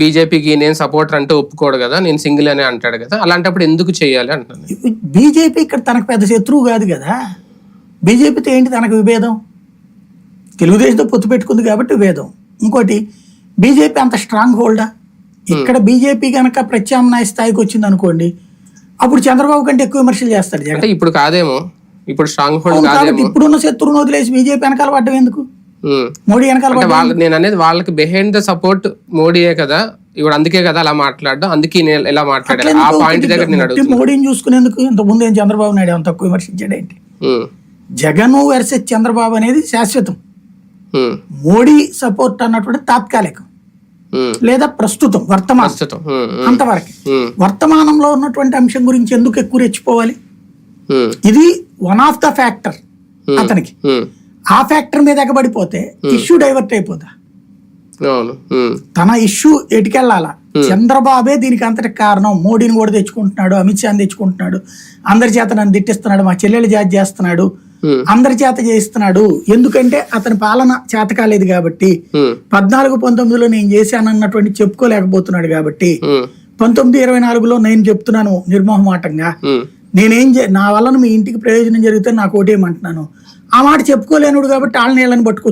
బీజేపీకి నేను సపోర్టర్ అంటే ఒప్పుకోడు కదా నేను సింగిల్ అని అంటాడు కదా అలాంటప్పుడు ఎందుకు చేయాలి అంటున్నాను? బీజేపీ ఇక్కడ తనకు పెద్ద శత్రువు కాదు కదా. బీజేపీతో ఏంటి తనకు విభేదం? తెలుగుదేశంతో పొత్తు పెట్టుకుంది కాబట్టి విభేదం. ఇంకోటి బీజేపీ అంత స్ట్రాంగ్ హోల్డా ఇక్కడ బీజేపీ కనుక ప్రత్యామ్నాయ స్థాయికి వచ్చింది అనుకోండి అప్పుడు చంద్రబాబు కంటే ఎక్కువ విమర్శలు చేస్తాడు జగన్. ఇప్పుడు కాదేమో ఇప్పుడు స్ట్రాంగ్ హోల్డ్ ఇప్పుడున్న శత్రువును వదిలేసి బీజేపీ వెనకాల పడ్డం ఎందుకు. మోడీ వెనకాల నేను అనేది వాళ్ళకి బిహైండ్ ద సపోర్ట్ మోడీయే కదా ఇప్పుడు అందుకే కదా అలా మాట్లాడడం అందుకే నేను ఎలా మాట్లాడాను ఆ? పాయింట్ దగ్గర నేను మోడీని చూసుకునేందుకు ఇంత ముందు ఏం చంద్రబాబు నాయుడు ఏమో తక్కువ విమర్శించాడు ఏంటి. జగన్ వర్సెస్ చంద్రబాబు అనేది శాశ్వతం. మోడీ సపోర్ట్ అన్నటువంటి తాత్కాలికం. లేదా ప్రస్తుతం వర్తమానం. అంతవరకు. వర్తమానంలో ఉన్నటువంటి అంశం గురించి ఎందుకు ఎక్కువ రెచ్చిపోవాలి. ఇది వన్ ఆఫ్ ద ఫ్యాక్టర్ అతనికి. ఆ ఫ్యాక్టర్ మీద ఎగబడిపోతే ఇష్యూ డైవర్ట్ ఉమ్. తన ఇష్యూ ఎటుకెళ్ళాలా చంద్రబాబే దీనికి అంతటి కారణం మోడీని కూడా తెచ్చుకుంటున్నాడు అమిత్ షాని తెచ్చుకుంటున్నాడు అందరి చేత నన్ను తిట్టిస్తున్నాడు మా చెల్లెలు జాతి చేస్తున్నాడు. అందరి చేత చేయిస్తున్నాడు ఎందుకంటే అతని పాలన చేత కాలేదు కాబట్టి. పద్నాలుగు పంతొమ్మిదిలో నేను చేశానన్నటువంటి చెప్పుకోలేకపోతున్నాడు కాబట్టి. పంతొమ్మిది ఇరవై నాలుగులో నేను చెప్తున్నాను నిర్మోహమాటంగా. నేనేం నా వలన మీ ఇంటికి ప్రయోజనం జరిగితే నాకు ఓటేయమంటున్నాను ఆ మాట చెప్పుకోలేనుడు కాబట్టి వాళ్ళని వీళ్ళని పట్టుకో